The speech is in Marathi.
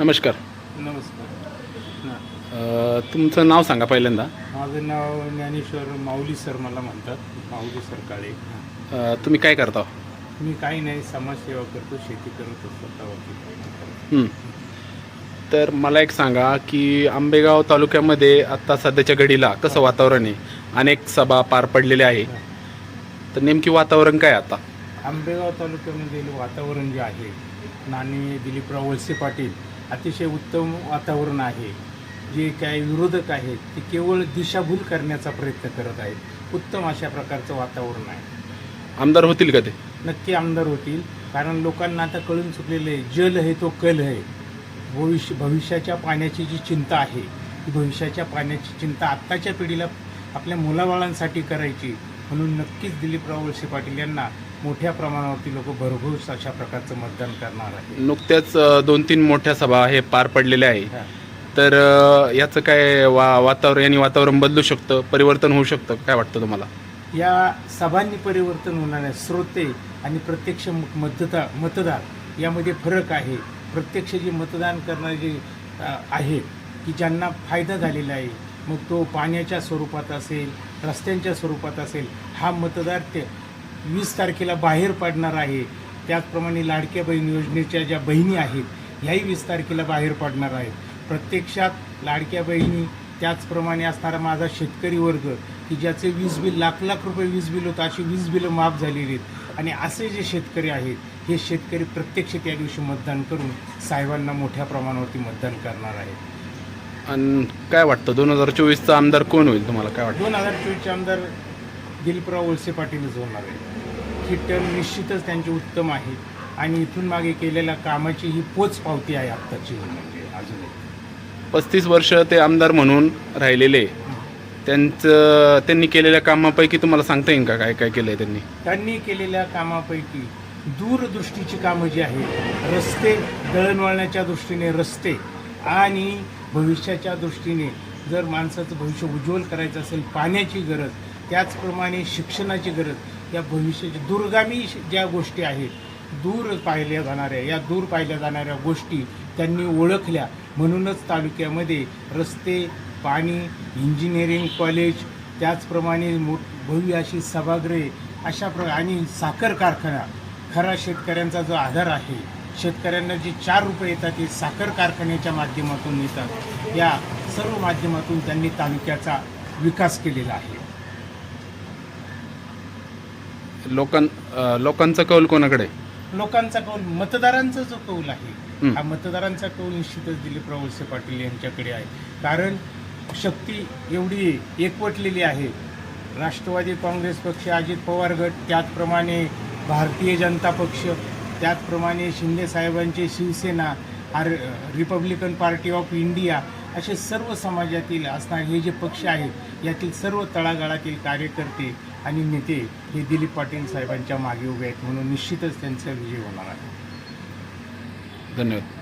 नमस्कार. नमस्कार. अ, तुमचं नाव सांगा पहिल्यांदा. माझं नाव ज्ञानेश्वर माऊली सर मला म्हणतात. माऊली सर काळे. अ, तुम्ही काय करता? मी काही नाही समाजसेवा करतो शेती करत हं. तर मला एक सांगा की आंबेगाव तालुक्यामध्ये आत्ता सध्याच्या घडीला कसं वातावरण आहे? अनेक सभा पार पडलेल्या आहे. तर नेमकी वातावरण काय आता? आंबेगाव तालुक्यामधील वातावरण जे आहे नानी दिलीपराव वळसे पाटील अतिशय उत्तम वातावरण आहे. जे काही विरोधक आहेत ते केवळ दिशाभूल करण्याचा प्रयत्न करत आहेत. उत्तम अशा प्रकारचं वातावरण आहे. आमदार होतील का ते? नक्की आमदार होतील. कारण लोकांना आता कळून चुकलेलं आहे जल आहे तो कल आहे. भविष्य भविष्याच्या पाण्याची जी चिंता आहे ती भविष्याच्या पाण्याची चिंता आत्ताच्या पिढीला आपल्या मुलाबाळांसाठी करायची म्हणून नक्कीच दिलीपराव वळसे पाटील यांना मोठ्या प्रमाणावरती लोक भरघोस अशा प्रकारचं मतदान करणार आहे नुकत्याच दोन तीन मोठ्या सभा हे पार पडलेल्या आहे. तर याचं काय वा वातावरण यांनी वातावरण बदलू शकतं? परिवर्तन होऊ शकतं? काय वाटतं तुम्हाला? या सभांनी परिवर्तन होणार आहे श्रोते आणि प्रत्यक्ष म- मतदार मतदार यामध्ये फरक आहे. प्रत्यक्ष जे मतदान करणारे जे आहेत की ज्यांना फायदा झालेला आहे मग तो पाण्याच्या स्वरूपात असेल रस्त्यांच्या स्वरूपात असेल हा मतदार ते वीस तारखेला बाहेर पडणार आहे. त्याचप्रमाणे लाडक्या बहीण योजनेच्या ज्या बहिणी आहेत ह्याही वीस तारखेला बाहेर पडणार आहेत. प्रत्यक्षात लाडक्या बहिणी त्याचप्रमाणे असणारा माझा शेतकरी वर्ग की ज्याचे वीज बिल लाख लाख रुपये वीज बिल होतं अशी वीज बिलं माफ झालेली आहेत. आणि असे जे शेतकरी आहेत हे शेतकरी प्रत्यक्ष त्या दिवशी मतदान करून साहेबांना मोठ्या प्रमाणावरती मतदान करणार आहेत. आणि काय वाटतं? दोन हजार चोवीसचा आमदार कोण होईल? तुम्हाला काय वाटतं? दोन हजार चोवीसचे आमदार दिलीपराव वळसे पाटीलच होणार आहे टर्म निश्चितच त्यांची उत्तम आहे. आणि इथून मागे केलेल्या कामाची ही पोच पावती आहे आत्ताची. म्हणजे अजूनही पस्तीस वर्ष ते आमदार म्हणून राहिलेले. त्यांचं त्यांनी केलेल्या कामापैकी तुम्हाला सांगता येईल का? काय काय केलंय त्यांनी? त्यांनी केलेल्या कामापैकी दूरदृष्टीची कामं जी आहेत रस्ते दळणवळणाच्या दृष्टीने रस्ते आणि भविष्याच्या दृष्टीने जर माणसाचं भविष्य उज्ज्वल करायचं असेल पाण्याची गरज त्याचप्रमाणे शिक्षणाची गरज या भविष्याच्या दूरगामी ज्या गोष्टी आहेत दूर पाहिल्या जाणाऱ्या या दूर पाहिल्या जाणाऱ्या गोष्टी त्यांनी ओळखल्या. म्हणूनच तालुक्यामध्ये रस्ते पाणी इंजिनिअरिंग कॉलेज त्याचप्रमाणे मो भव्य अशी सभागृहे अशा प्र आणि साखर कारखाना. खरा शेतकऱ्यांचा जो आधार आहे शेतकऱ्यांना जे चार रुपये येतात ते साखर कारखान्याच्या माध्यमातून मिळतात या सर्व माध्यमातून त्यांनी तालुक्याचा विकास केलेला आहे. लोकां लोकांचा कौल कोणाकडे? लोकांचा कौल मतदारांचा जो कौल आहे हं. मतदारांचा कौल निश्चितच दिलीपराव वळसे पाटील यांच्याकडे आहे कारण शक्ती एवढी एकवटलेली आहे राष्ट्रवादी काँग्रेस पक्ष अजित पवार गट त्याचप्रमाणे भारतीय जनता पक्ष त्याचप्रमाणे शिंदे साहेबांची Shiv Sena R republican party of India असे सर्व समाजातील असणारे हे जे पक्ष आहेत यातील सर्व तळागाळातील कार्यकर्ते आणि नेते हे दिलीप पाटील साहेबांच्या मागे उभे आहेत म्हणून निश्चितच त्यांचा विजय होणार आहे. धन्यवाद.